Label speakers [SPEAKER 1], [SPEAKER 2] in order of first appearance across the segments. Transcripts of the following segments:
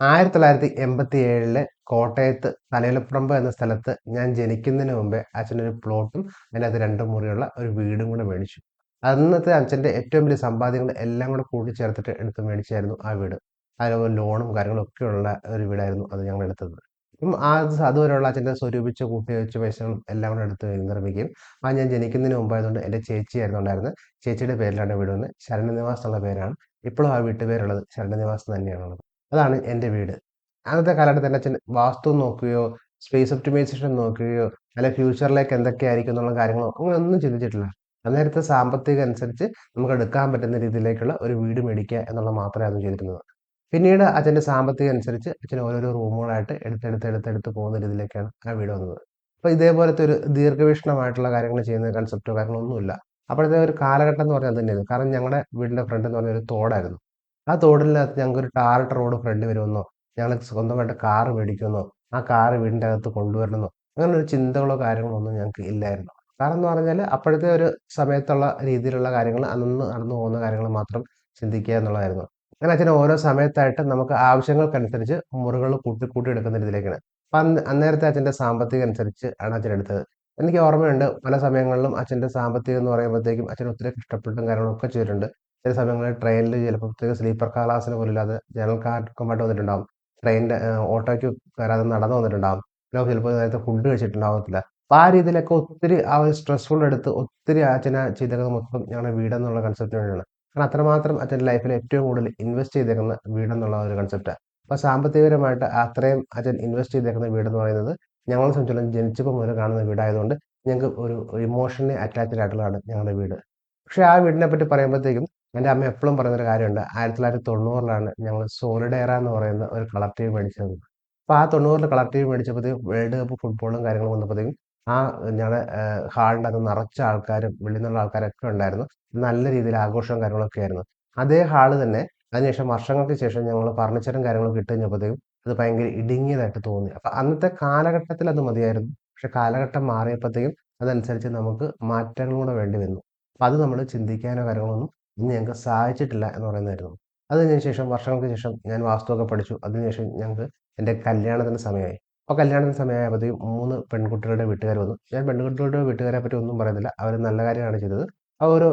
[SPEAKER 1] ആയിരത്തി തൊള്ളായിരത്തി എൺപത്തി ഏഴിലെ കോട്ടയത്ത് തലയിലപ്പുറമ്പ് എന്ന സ്ഥലത്ത് ഞാൻ ജനിക്കുന്നതിന് മുമ്പേ അച്ഛനൊരു പ്ലോട്ടും അതിനകത്ത് രണ്ട് മുറിയുള്ള ഒരു വീടും കൂടെ മേടിച്ചു. അന്നത്തെ അച്ഛന്റെ ഏറ്റവും വലിയ സമ്പാദ്യങ്ങൾ എല്ലാം കൂടെ കൂട്ടിച്ചേർത്തിട്ട് എടുത്ത് മേടിച്ചായിരുന്നു ആ വീട്. അതിലൊരു ലോണും കാര്യങ്ങളും ഒക്കെ ഉള്ള ഒരു വീടായിരുന്നു അത് ഞങ്ങൾ എടുത്തത്. അപ്പം ആ അതുവരെയുള്ള അച്ഛന്റെ സ്വരൂപിച്ച് കൂട്ടി വെച്ച പൈസകളും എല്ലാം കൂടെ എടുത്ത് നിർമ്മിക്കുകയും ആ ഞാൻ ജനിക്കുന്നതിന് മുമ്പായതുകൊണ്ട് എന്റെ ചേച്ചിയായിരുന്നു ഉണ്ടായിരുന്നത്. ചേച്ചിയുടെ പേരിലാണ് വീട് വന്ന് ശരണനിവാസ് എന്നുള്ള പേരാണ്. ഇപ്പോഴും ആ വീട്ടുപേരുള്ളത് ശരണനിവാസ് തന്നെയാണുള്ളത് അതാണ് എന്റെ വീട്. അന്നത്തെ കാലഘട്ടത്തിൽ അച്ഛൻ വാസ്തു നോക്കുകയോ സ്പേസ് ഒപ്റ്റിമൈസേഷൻ നോക്കുകയോ അല്ലെ ഫ്യൂച്ചറിലേക്ക് എന്തൊക്കെയായിരിക്കും എന്നുള്ള കാര്യങ്ങളോ അങ്ങനെ ഒന്നും ചിന്തിച്ചിട്ടില്ല. അന്നേരത്തെ സാമ്പത്തിക അനുസരിച്ച് നമുക്ക് എടുക്കാൻ പറ്റുന്ന രീതിയിലേക്കുള്ള ഒരു വീട് മേടിക്കുക എന്നുള്ള മാത്രമേ അത് ചെയ്തിരുന്നത്. പിന്നീട് അച്ഛന്റെ സാമ്പത്തിക അനുസരിച്ച് അച്ഛൻ ഓരോരോ റൂമുകളായിട്ട് എടുത്തെടുത്ത് എടുത്തെടുത്ത് പോകുന്ന രീതിയിലേക്കാണ് ആ വീട് വന്നത്. അപ്പോൾ ഇതേപോലത്തെ ഒരു ദീർഘവീക്ഷണമായിട്ടുള്ള കാര്യങ്ങൾ ചെയ്യുന്ന കൺസെപ്റ്റോ കാര്യങ്ങളൊന്നുമില്ല. അപ്പോഴത്തെ ഒരു കാലഘട്ടം എന്ന് പറഞ്ഞാൽ തന്നെയായിരുന്നു. കാരണം ഞങ്ങളുടെ വീടിന്റെ ഫ്രണ്ട് എന്ന് പറഞ്ഞ ഒരു തോടായിരുന്നു. ആ തോടിനകത്ത് ഞങ്ങൾക്ക് ഒരു ടാറിട്ട റോഡ് ഫ്രണ്ട് വരുമെന്നോ ഞങ്ങൾ സ്വന്തമായിട്ട് കാറ് മേടിക്കുമെന്നോ ആ കാറ് വീടിന്റെ അകത്ത് കൊണ്ടുവരണമെന്നോ അങ്ങനെ ഒരു ചിന്തകളോ കാര്യങ്ങളോ ഒന്നും ഞങ്ങൾക്ക് ഇല്ലായിരുന്നു. കാരണം എന്ന് പറഞ്ഞാൽ അപ്പോഴത്തെ ഒരു സമയത്തുള്ള രീതിയിലുള്ള കാര്യങ്ങൾ അന്ന് നടന്നു പോകുന്ന കാര്യങ്ങൾ മാത്രം ചിന്തിക്കുക എന്നുള്ളതായിരുന്നു. അങ്ങനെ അച്ഛനെ ഓരോ സമയത്തായിട്ട് നമുക്ക് ആവശ്യങ്ങൾക്കനുസരിച്ച് മുറികൾ കൂട്ടി കൂട്ടി എടുക്കുന്ന രീതിയിലേക്കാണ്. അപ്പം അന്ന് അന്നേരത്തെ അച്ഛന്റെ സാമ്പത്തികം അനുസരിച്ച് ആണ് അച്ഛൻ എടുത്തത്. എനിക്ക് ഓർമ്മയുണ്ട് പല സമയങ്ങളിലും അച്ഛന്റെ സാമ്പത്തികം എന്ന് പറയുമ്പോഴത്തേക്കും അച്ഛൻ ഒത്തിരി കഷ്ടപ്പെട്ടും കാര്യങ്ങളൊക്കെ ചെയ്തിട്ടുണ്ട്. ചില സമയങ്ങളിൽ ട്രെയിനിൽ ചിലപ്പോൾ പ്രത്യേക സ്ലീപ്പർ ക്ലാസ്സിന് പോലില്ലാതെ ജനറൽ കാർക്കുമായിട്ട് വന്നിട്ടുണ്ടാകും ട്രെയിനിന്റെ ഓട്ടോയ്ക്ക് കയറാതെ നടന്നു വന്നിട്ടുണ്ടാകും അല്ലെങ്കിൽ ചിലപ്പോൾ നേരത്തെ ഫുഡ് കഴിച്ചിട്ടുണ്ടാകത്തില്ല അപ്പോൾ ആ രീതിയിലൊക്കെ ഒത്തിരി ആ ഒരു സ്ട്രെസ്ഫുൾ എടുത്ത് ഒത്തിരി അച്ഛനെ ചെയ്തേക്കുന്നത് മൊത്തം ഞങ്ങളുടെ വീടെന്നുള്ള കൺസെപ്റ്റ് വേണ്ടിയാണ് കാരണം അത്രമാത്രം അച്ഛന്റെ ലൈഫിൽ ഏറ്റവും കൂടുതൽ ഇൻവെസ്റ്റ് ചെയ്തേക്കുന്ന വീടെന്നുള്ള ഒരു കൺസെപ്റ്റാണ് അപ്പോൾ സാമ്പത്തികപരമായിട്ട് അത്രയും അച്ഛൻ ഇൻവെസ്റ്റ് ചെയ്തേക്കുന്ന വീടെന്ന് പറയുന്നത് ഞങ്ങളെ സംബന്ധിച്ചിടത്തോളം ജനിച്ചപ്പോൾ മുതൽ കാണുന്ന വീടായതുകൊണ്ട് ഞങ്ങൾക്ക് ഒരു ഇമോഷണലി അറ്റാച്ച്ഡ് ആയിട്ടുള്ളതാണ് ഞങ്ങളുടെ വീട്. പക്ഷേ ആ വീടിനെ പറ്റി പറയുമ്പോഴത്തേക്കും എന്റെ അമ്മ എപ്പോഴും പറയുന്നൊരു കാര്യമുണ്ട്. ആയിരത്തി തൊള്ളായിരത്തി തൊണ്ണൂറിലാണ് ഞങ്ങൾ സോളിഡേറ എന്ന് പറയുന്ന ഒരു കളർ ടീം മേടിച്ചത്. അപ്പോൾ ആ തൊണ്ണൂറിൽ കളർ ടീം മേടിച്ചപ്പോഴത്തേക്കും വേൾഡ് കപ്പ് ഫുട്ബോളും കാര്യങ്ങളും വന്നപ്പോഴത്തേക്കും ആ ഞങ്ങളുടെ ഹാളിന്റെ അത് നിറച്ച ആൾക്കാരും വെളിയിൽ നിന്നുള്ള ആൾക്കാരൊക്കെ ഉണ്ടായിരുന്നു. നല്ല രീതിയിൽ ആഘോഷവും കാര്യങ്ങളൊക്കെ ആയിരുന്നു. അതേ ഹാൾ തന്നെ അതിനുശേഷം വർഷങ്ങൾക്ക് ശേഷം ഞങ്ങൾ ഫർണിച്ചറും കാര്യങ്ങളും കിട്ടുകഴിഞ്ഞപ്പോഴത്തേക്കും അത് ഭയങ്കര ഇടുങ്ങിയതായിട്ട് തോന്നി. അപ്പം അന്നത്തെ കാലഘട്ടത്തിൽ അത് മതിയായിരുന്നു. പക്ഷെ കാലഘട്ടം മാറിയപ്പോഴത്തേക്കും അതനുസരിച്ച് നമുക്ക് മാറ്റങ്ങളും കൂടെ വേണ്ടി വന്നു. അപ്പം അത് നമ്മൾ ചിന്തിക്കാനോ കാര്യങ്ങളൊന്നും ഇന്ന് ഞങ്ങൾക്ക് സാധിച്ചിട്ടില്ല എന്ന് പറയുന്നതായിരുന്നു. അതിനുശേഷം വർഷങ്ങൾക്ക് ശേഷം ഞാൻ വാസ്തുവൊക്കെ പഠിച്ചു. അതിനുശേഷം ഞങ്ങൾക്ക് എന്റെ കല്യാണത്തിന് സമയമായി. അപ്പോൾ കല്യാണത്തിന് സമയമായപ്പോഴത്തേക്കും മൂന്ന് പെൺകുട്ടികളുടെ വീട്ടുകാർ വന്നു. ഞാൻ പെൺകുട്ടികളുടെ വീട്ടുകാരെ പറ്റി ഒന്നും പറയുന്നില്ല. അവർ നല്ല കാര്യമാണ് ചെയ്തത്. ആ ഒരു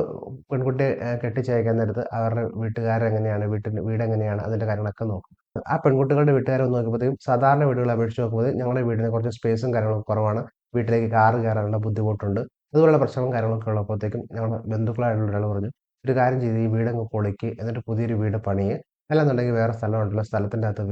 [SPEAKER 1] പെൺകുട്ടിയെ കെട്ടിച്ചയക്കാൻ നേരത്ത് അവരുടെ വീട്ടുകാരെങ്ങനെയാണ് വീട്ടിന്റെ വീട് എങ്ങനെയാണ് അതിന്റെ കാര്യങ്ങളൊക്കെ നോക്കും. ആ പെൺകുട്ടികളുടെ വീട്ടുകാരെ ഒന്ന് നോക്കുമ്പോഴത്തേക്കും സാധാരണ വീടുകളെ അപേക്ഷിച്ച് നോക്കുമ്പോൾ ഞങ്ങളുടെ വീടിന് കുറച്ച് സ്പേസും കാര്യങ്ങളൊക്കെ കുറവാണ്. വീട്ടിലേക്ക് കാറ് കയറാനുള്ള ബുദ്ധിമുട്ടുണ്ട്. അതുപോലുള്ള പ്രശ്നങ്ങളും കാര്യങ്ങളൊക്കെ ഉള്ളപ്പോഴത്തേക്കും ഞങ്ങളുടെ ബന്ധുക്കളായിട്ടുള്ള ഒരാൾ പറഞ്ഞു ഒരു കാര്യം ചെയ്ത് ഈ വീടങ്ങ് പൊളിക്ക് എന്നിട്ട് പുതിയൊരു വീട് പണിയ് അല്ലെന്നുണ്ടെങ്കിൽ വേറെ സ്ഥലമുണ്ടല്ലോ സ്ഥലത്തിന്റെ അകത്ത്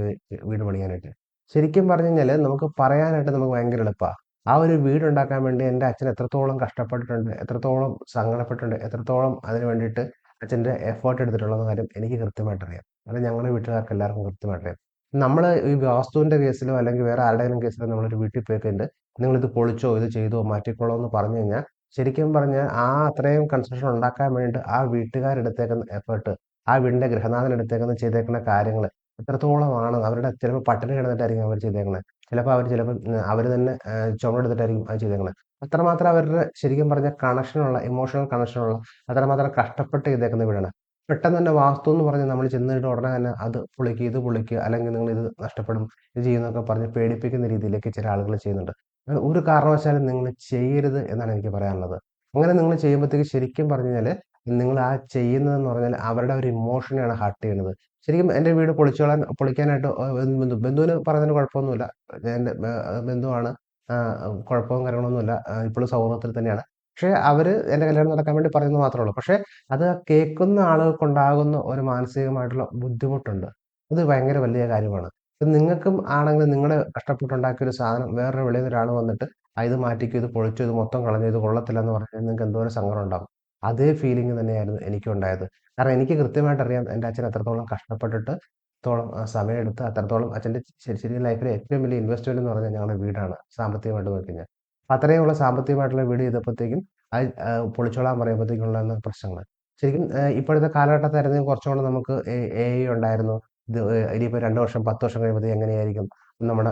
[SPEAKER 1] വീട് പണിയാനായിട്ട്. ശരിക്കും പറഞ്ഞു കഴിഞ്ഞാൽ നമുക്ക് പറയാനായിട്ട് നമുക്ക് ഭയങ്കര എളുപ്പമാണ് ആ ഒരു വീടുണ്ടാക്കാൻ വേണ്ടി എന്റെ അച്ഛൻ എത്രത്തോളം കഷ്ടപ്പെട്ടിട്ടുണ്ട് എത്രത്തോളം സങ്കടപ്പെട്ടിട്ടുണ്ട് എത്രത്തോളം അതിന് വേണ്ടിയിട്ട് അച്ഛന്റെ എഫേർട്ട് എടുത്തിട്ടുള്ള കാര്യം എനിക്ക് കൃത്യമായിട്ട് അറിയാം അത് ഞങ്ങളുടെ വീട്ടുകാർക്ക് എല്ലാവർക്കും കൃത്യമായിട്ട് അറിയാം നമ്മൾ ഈ വാസ്തുവിന്റെ കേസിലോ അല്ലെങ്കിൽ വേറെ ആരുടെയെങ്കിലും കേസിലോ നമ്മളൊരു വീട്ടിൽ പോയി കഴിഞ്ഞിട്ട് നിങ്ങളിത് പൊളിച്ചോ ഇത് ചെയ്തോ മാറ്റിക്കോളോ എന്ന് പറഞ്ഞു കഴിഞ്ഞാൽ ശരിക്കും പറഞ്ഞാൽ ആ അത്രയും കൺസ്ട്രക്ഷൻ ഉണ്ടാക്കാൻ വേണ്ടിയിട്ട് ആ വീട്ടുകാരെടുത്തേക്കുന്ന എഫേർട്ട് ആ വീടിന്റെ ഗൃഹനാഥൻ എടുത്തേക്കുന്ന ചെയ്തേക്കുന്ന കാര്യങ്ങൾ എത്രത്തോളമാണ് അവരുടെ ചിലപ്പോൾ പട്ടിണി കിടന്നിട്ടായിരിക്കും അവർ ചെയ്തേക്കുന്നത് ചിലപ്പോൾ അവർ ചിലപ്പോൾ അവർ തന്നെ ചുമടെടുത്തിട്ടായിരിക്കും അത് ചെയ്തേക്കുന്നത് അത്രമാത്രം അവരുടെ ശരിക്കും പറഞ്ഞ കണക്ഷനുള്ള ഇമോഷണൽ കണക്ഷനുള്ള അത്രമാത്രം കഷ്ടപ്പെട്ട് ചെയ്തേക്കുന്ന വീടാണ്. പെട്ടെന്ന് തന്നെ വാസ്തു എന്ന് പറഞ്ഞ് നമ്മൾ ചെന്നിട്ട് ഉടനെ തന്നെ അത് പൊളിക്കുക ഇത് പൊളിക്കുക അല്ലെങ്കിൽ നിങ്ങൾ ഇത് നഷ്ടപ്പെടും ഇത് ചെയ്യുന്നൊക്കെ പറഞ്ഞ് പേടിപ്പിക്കുന്ന രീതിയിലേക്ക് ചില ആളുകൾ ചെയ്യുന്നുണ്ട്. ഒരു കാരണവശാലും നിങ്ങൾ ചെയ്യരുത് എന്നാണ് എനിക്ക് പറയാനുള്ളത്. അങ്ങനെ നിങ്ങൾ ചെയ്യുമ്പോഴത്തേക്ക് ശരിക്കും പറഞ്ഞു കഴിഞ്ഞാൽ നിങ്ങൾ ആ ചെയ്യുന്നതെന്ന് പറഞ്ഞാൽ അവരുടെ ഒരു ഇമോഷനെയാണ് ഹർട്ട് ചെയ്യുന്നത്. ശരിക്കും എന്റെ വീട് പൊളിച്ചോളാൻ പൊളിക്കാനായിട്ട് ബന്ധു ബന്ധുവിന് പറഞ്ഞതിന് കുഴപ്പമൊന്നുമില്ല. എന്റെ ബന്ധുവാണ് കുഴപ്പവും കാര്യങ്ങളൊന്നുമില്ല. ഇപ്പോഴും സൗഹൃദത്തിൽ തന്നെയാണ്. പക്ഷേ അവർ എന്റെ കല്യാണം നടക്കാൻ വേണ്ടി പറയുന്നത് മാത്രമേ ഉള്ളൂ. പക്ഷേ അത് കേൾക്കുന്ന ആളുകൾക്കുണ്ടാകുന്ന ഒരു മാനസികമായിട്ടുള്ള ബുദ്ധിമുട്ടുണ്ട്. അത് ഭയങ്കര വലിയ കാര്യമാണ്. നിങ്ങൾക്കും ആണെങ്കിൽ നിങ്ങളുടെ കഷ്ടപ്പെട്ടുണ്ടാക്കിയ ഒരു സാധനം വേറൊരു വെളിയിൽ ഒരാൾ വന്നിട്ട് ഇത് മാറ്റിക്കും ഇത് പൊളിച്ചു ഇത് മൊത്തം കളഞ്ഞു ഇത് കൊള്ളത്തില്ല എന്ന് പറഞ്ഞാൽ നിങ്ങൾക്ക് എന്തോരം സങ്കടം ഉണ്ടാകും. അതേ ഫീലിംഗ് തന്നെയായിരുന്നു എനിക്കും ഉണ്ടായത് കാരണം എനിക്ക് കൃത്യമായിട്ട് അറിയാം എന്റെ അച്ഛൻ എത്രത്തോളം കഷ്ടപ്പെട്ടിട്ട് അത്രത്തോളം സമയമെടുത്ത് അത്രത്തോളം അച്ഛന്റെ ശരി ലൈഫിലെ ഏറ്റവും വലിയ ഇൻവെസ്റ്റ്മെന്റ് എന്ന് പറഞ്ഞാൽ ഞങ്ങളുടെ വീടാണ് സാമ്പത്തികമായിട്ട് നോക്കി കഴിഞ്ഞാൽ അത്രയുമുള്ള സാമ്പത്തികമായിട്ടുള്ള വീട് ചെയ്തപ്പോഴത്തേക്കും അത് പൊളിച്ചോളാൻ പറയുമ്പോഴത്തേക്കുള്ള പ്രശ്നങ്ങൾ. ശരിക്കും ഇപ്പോഴത്തെ കാലഘട്ടത്തായിരുന്നെങ്കിൽ കുറച്ചുകൂടെ നമുക്ക് എ ഐ ഉണ്ടായിരുന്നു. ഇത് ഇനിയിപ്പോൾ രണ്ട് വർഷം പത്ത് വർഷം കഴിയുമ്പോൾ എങ്ങനെയായിരിക്കും? നമ്മുടെ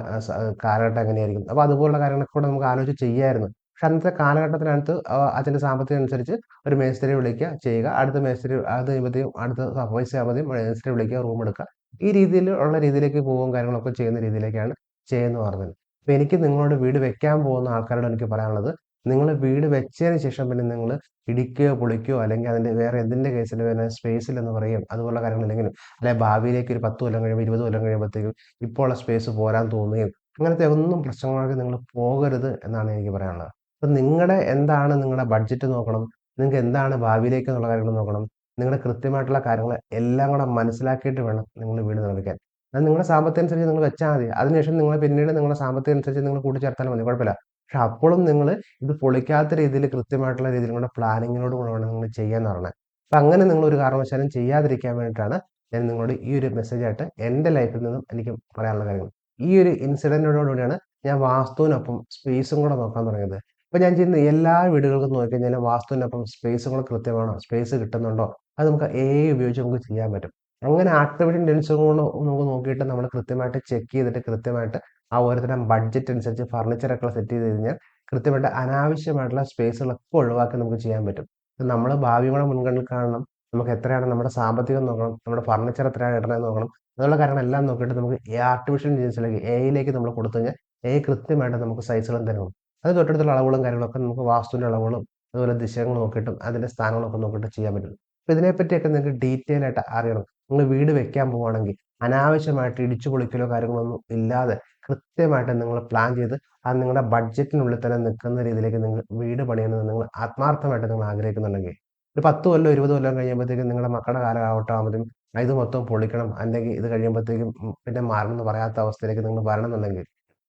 [SPEAKER 1] കാലഘട്ടം എങ്ങനെയായിരിക്കും? അപ്പോൾ അതുപോലുള്ള കാര്യങ്ങളൊക്കെ കൂടെ നമുക്ക് ആലോചിച്ച് ചെയ്യായിരുന്നു. പക്ഷെ അന്നത്തെ കാലഘട്ടത്തിനകത്ത് അച്ഛന്റെ സാമ്പത്തികം അനുസരിച്ച് ഒരു മേസ്ത്രിയെ വിളിക്കുക ചെയ്യുക. അടുത്ത മേസ്ത്രി അത് കഴിയുമ്പോഴത്തേക്കും അടുത്ത പൈസ ആകുമ്പോഴത്തേക്കും മേസ്ത്രി വിളിക്കുക റൂം എടുക്കുക. ഈ രീതിയിൽ ഉള്ള രീതിയിലേക്ക് പോകും കാര്യങ്ങളൊക്കെ ചെയ്യുന്ന രീതിയിലേക്കാണ് ചെയ്യുന്നു പറഞ്ഞത്. അപ്പോൾ എനിക്ക് നിങ്ങളോട് വീട് വെക്കാൻ പോകുന്ന ആൾക്കാരോട് എനിക്ക് പറയാനുള്ളത് നിങ്ങൾ വീട് വെച്ചതിന് ശേഷം പിന്നെ നിങ്ങൾ ഇടിക്കുകയോ പൊളിക്കുകയോ അല്ലെങ്കിൽ അതിന്റെ വേറെ എന്തിന്റെ കേസിൽ പിന്നെ സ്പേസിലെന്ന് പറയും അതുപോലുള്ള കാര്യങ്ങളില്ലെങ്കിലും അല്ലെ ഭാവിയിലേക്ക് ഒരു 10 കൊല്ലം കഴിയുമ്പോൾ 20 കൊല്ലം കഴിയുമ്പോഴത്തേക്കും ഇപ്പോൾ ഉള്ള സ്പേസ് പോരാൻ തോന്നുകയും അങ്ങനത്തെ ഒന്നും പ്രശ്നങ്ങളൊക്കെ നിങ്ങൾ പോകരുത് എന്നാണ് എനിക്ക് പറയാനുള്ളത്. അപ്പം നിങ്ങളുടെ എന്താണ് നിങ്ങളുടെ ബഡ്ജറ്റ് നോക്കണം. നിങ്ങൾക്ക് എന്താണ് ഭാവിയിലേക്ക് എന്നുള്ള കാര്യങ്ങൾ നോക്കണം. നിങ്ങളുടെ കൃത്യമായിട്ടുള്ള കാര്യങ്ങൾ എല്ലാം കൂടെ മനസ്സിലാക്കിയിട്ട് വേണം നിങ്ങൾ വീട് നിർമ്മിക്കാൻ. അത് നിങ്ങളുടെ സാമ്പത്തികം അനുസരിച്ച് നിങ്ങൾ വെച്ചാൽ മതി. അതിനുശേഷം നിങ്ങൾ പിന്നീട് നിങ്ങളുടെ സാമ്പത്തികം അനുസരിച്ച് നിങ്ങൾ കൂട്ടിച്ചേർത്താലും മതി കുഴപ്പമില്ല. പക്ഷെ അപ്പോഴും നിങ്ങൾ ഇത് പൊളിക്കാത്ത രീതിയിൽ കൃത്യമായിട്ടുള്ള രീതിയിൽ കൂടെ പ്ലാനിങ്ങിനോട് കൂടെ വേണം നിങ്ങൾ ചെയ്യാന്ന് പറയണേ. അപ്പം അങ്ങനെ നിങ്ങൾ ഒരു കാരണവശാലും ചെയ്യാതിരിക്കാൻ വേണ്ടിയിട്ടാണ് ഞാൻ നിങ്ങളോട് ഈ ഒരു മെസ്സേജായിട്ട് എന്റെ ലൈഫിൽ നിന്നും എനിക്ക് പറയാനുള്ള കാര്യങ്ങൾ. ഈ ഒരു ഇൻസിഡന്റോടുകൂടിയാണ് ഞാൻ വാസ്തുവിനൊപ്പം സ്പേസും കൂടെ നോക്കാൻ തുടങ്ങിയത്. ഇപ്പം ഞാൻ ചെയ്യുന്ന എല്ലാ വീടുകൾക്കും നോക്കിക്കഴിഞ്ഞാൽ വാസ്തുവിനൊപ്പം സ്പേസും കൂടെ കൃത്യമാണോ? സ്പേസ് കിട്ടുന്നുണ്ടോ? അത് നമുക്ക് ഏ ഉപയോഗിച്ച് നമുക്ക് ചെയ്യാൻ പറ്റും. അങ്ങനെ ആക്ടിവിറ്റി ഇന്റലിജൻസ് കൂടെ നമുക്ക് നോക്കിയിട്ട് നമ്മൾ കൃത്യമായിട്ട് ചെക്ക് ചെയ്തിട്ട് കൃത്യമായിട്ട് ആ ഓരോരുത്തരുടെ ബഡ്ജറ്റ് അനുസരിച്ച് ഫർണിച്ചറൊക്കെ സെറ്റ് ചെയ്ത് കഴിഞ്ഞാൽ കൃത്യമായിട്ട് അനാവശ്യമായിട്ടുള്ള സ്പേസുകളൊക്കെ ഒഴിവാക്കി നമുക്ക് ചെയ്യാൻ പറ്റും. നമ്മൾ ഭാവിയുടെ മുൻഗണനയിൽ കാണണം. നമുക്ക് എത്രയാണ് നമ്മുടെ സാമ്പത്തികം നോക്കണം. നമ്മുടെ ഫർണിച്ചർ എത്രയാണ് ഇടണമെന്ന് നോക്കണം. അതുള്ള കാര്യങ്ങളെല്ലാം നോക്കിയിട്ട് നമുക്ക് ആർട്ടിഫിഷ്യൽ ഇന്റലിജൻസിലേക്ക് എയിലേക്ക് നമ്മൾ കൊടുത്തു കഴിഞ്ഞാൽ എ കൃത്യമായിട്ട് നമുക്ക് സൈസുകളും തരും. അത് തൊട്ടടുത്തുള്ള അളവുകളും കാര്യങ്ങളൊക്കെ നമുക്ക് വാസ്തുവിന്റെ അളവുകളും അതുപോലെ ദിശകൾ നോക്കിയിട്ടും അതിന്റെ സ്ഥാനങ്ങളൊക്കെ നോക്കിയിട്ട് ചെയ്യാൻ പറ്റും. അപ്പോൾ ഇതിനെപ്പറ്റിയൊക്കെ നിങ്ങൾക്ക് ഡീറ്റെയിൽ ആയിട്ട് അറിയണം. നിങ്ങൾ വീട് വെക്കാൻ പോവുകയാണെങ്കിൽ അനാവശ്യമായിട്ട് ഇടിച്ചു പൊളിക്കലോ കാര്യങ്ങളൊന്നും ഇല്ലാതെ കൃത്യമായിട്ട് നിങ്ങൾ പ്ലാൻ ചെയ്ത് അത് നിങ്ങളുടെ ബഡ്ജറ്റിനുള്ളിൽ തന്നെ നിൽക്കുന്ന രീതിയിലേക്ക് നിങ്ങൾ വീട് പണിയുന്നത് നിങ്ങൾ ആത്മാർത്ഥമായിട്ട് നിങ്ങൾ ആഗ്രഹിക്കുന്നുണ്ടെങ്കിൽ ഒരു പത്ത് കൊല്ലം ഇരുപത് കൊല്ലം കഴിയുമ്പോഴത്തേക്കും നിങ്ങളുടെ മക്കളുടെ കാലഘട്ടം ആകുമ്പോഴത്തേക്കും ഇത് മൊത്തം പൊളിക്കണം അല്ലെങ്കിൽ ഇത് കഴിയുമ്പോഴത്തേക്കും പിന്നെ മാറണം എന്ന് പറയാത്ത അവസ്ഥയിലേക്ക് നിങ്ങൾ വരണമെന്നുണ്ടെങ്കിൽ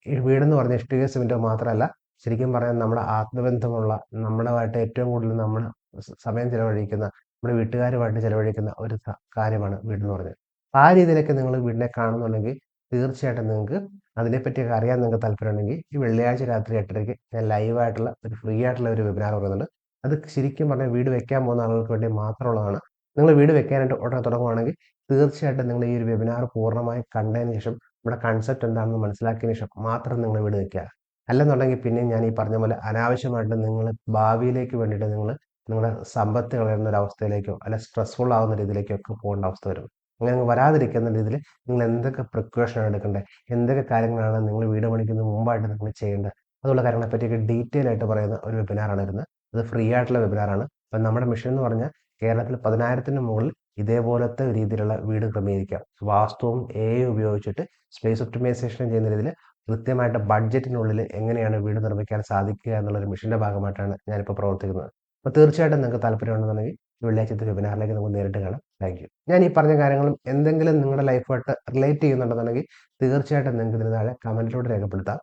[SPEAKER 1] ഈ വീടെന്ന് പറഞ്ഞ ഇഷ്ടിക സിമന്റോ മാത്രമല്ല ശരിക്കും പറഞ്ഞാൽ നമ്മുടെ ആത്മബന്ധമുള്ള നമ്മളുമായിട്ട് ഏറ്റവും കൂടുതൽ നമ്മൾ സമയം ചിലവഴിക്കുന്ന നമ്മുടെ വീട്ടുകാരുമായിട്ട് ചിലവഴിക്കുന്ന ഒരു കാര്യമാണ് വീടെന്ന് പറഞ്ഞത്. ആ രീതിയിലൊക്കെ നിങ്ങൾ വീടിനെ കാണുന്നുണ്ടെങ്കിൽ തീർച്ചയായിട്ടും നിങ്ങൾക്ക് അതിനെപ്പറ്റിയൊക്കെ അറിയാൻ നിങ്ങൾക്ക് താല്പര്യമുണ്ടെങ്കിൽ ഈ വെള്ളിയാഴ്ച രാത്രി 8:30ക്ക് ഞാൻ ലൈവായിട്ടുള്ള ഒരു ഫ്രീ ആയിട്ടുള്ള ഒരു വെബിനാർ പറയുന്നുണ്ട്. അത് ശരിക്കും പറഞ്ഞാൽ വീട് വെക്കാൻ പോകുന്ന ആളുകൾക്ക് വേണ്ടി മാത്രമുള്ളതാണ്. നിങ്ങൾ വീട് വെക്കാനായിട്ട് ഉടനെ തുടങ്ങുവാണെങ്കിൽ തീർച്ചയായിട്ടും നിങ്ങൾ ഈ ഒരു വെബിനാർ പൂർണമായി കണ്ടതിന് ശേഷം നമ്മുടെ കൺസെപ്റ്റ് എന്താണെന്ന് മനസ്സിലാക്കിയതിന് ശേഷം മാത്രം നിങ്ങൾ വീട് വെക്കുക. അല്ലെന്നുണ്ടെങ്കിൽ പിന്നെ ഞാൻ ഈ പറഞ്ഞ പോലെ അനാവശ്യമായിട്ട് നിങ്ങൾ ഭാവിയിലേക്ക് വേണ്ടിയിട്ട് നിങ്ങൾ നിങ്ങളുടെ സമ്പത്ത് കളയുന്ന ഒരു അവസ്ഥയിലേക്കോ അല്ലെ സ്ട്രെസ്ഫുൾ ആവുന്ന രീതിയിലേക്കോ ഒക്കെ പോകേണ്ട അവസ്ഥ വരും. അങ്ങനെ അങ്ങ് വരാതിരിക്കുന്ന രീതിയിൽ നിങ്ങൾ എന്തൊക്കെ പ്രിക്കോഷൻ ആണ് എടുക്കേണ്ടത്? എന്തൊക്കെ കാര്യങ്ങളാണ് നിങ്ങൾ വീട് പണിക്കുന്നതിന് മുമ്പായിട്ട് നിങ്ങൾ ചെയ്യേണ്ടത്? അതുള്ള കാര്യങ്ങളെ പറ്റിയൊക്കെ ഡീറ്റെയിൽ ആയിട്ട് പറയുന്ന ഒരു വെബിനാറാണ് വരുന്നത്. അത് ഫ്രീ ആയിട്ടുള്ള വെബിനാറാണ്. അപ്പം നമ്മുടെ മിഷൻ എന്ന് പറഞ്ഞാൽ കേരളത്തിൽ 10,000ത്തിന് മുകളിൽ ഇതേപോലത്തെ രീതിയിലുള്ള വീട് ക്രമീകരിക്കാം. വാസ്തുവും എ ഉപയോഗിച്ചിട്ട് സ്പേസ് ഒപ്റ്റിമൈസേഷൻ ചെയ്യുന്ന രീതിയിൽ കൃത്യമായിട്ട് ബഡ്ജറ്റിനുള്ളിൽ എങ്ങനെയാണ് വീട് നിർമ്മിക്കാൻ സാധിക്കുക എന്നുള്ളൊരു മിഷന്റെ ഭാഗമായിട്ടാണ് ഞാനിപ്പോൾ പ്രവർത്തിക്കുന്നത്. അപ്പോൾ തീർച്ചയായിട്ടും നിങ്ങൾക്ക് താല്പര്യമുണ്ടെന്നുണ്ടെങ്കിൽ വെള്ളിയാഴ്ചത്തെ വെബിനാറിലേക്ക് നമുക്ക് നേരിട്ട് കാണാം. Thank you. ഞാൻ ഈ പറഞ്ഞ കാര്യങ്ങളും എന്തെങ്കിലും നിങ്ങളുടെ ലൈഫുമായിട്ട് റിലേറ്റ് ചെയ്യുന്നുണ്ടെന്നുണ്ടെങ്കിൽ തീർച്ചയായിട്ടും നിങ്ങൾക്ക് ഇതിന് താഴെ കമന്റിലൂടെ രേഖപ്പെടുത്താം.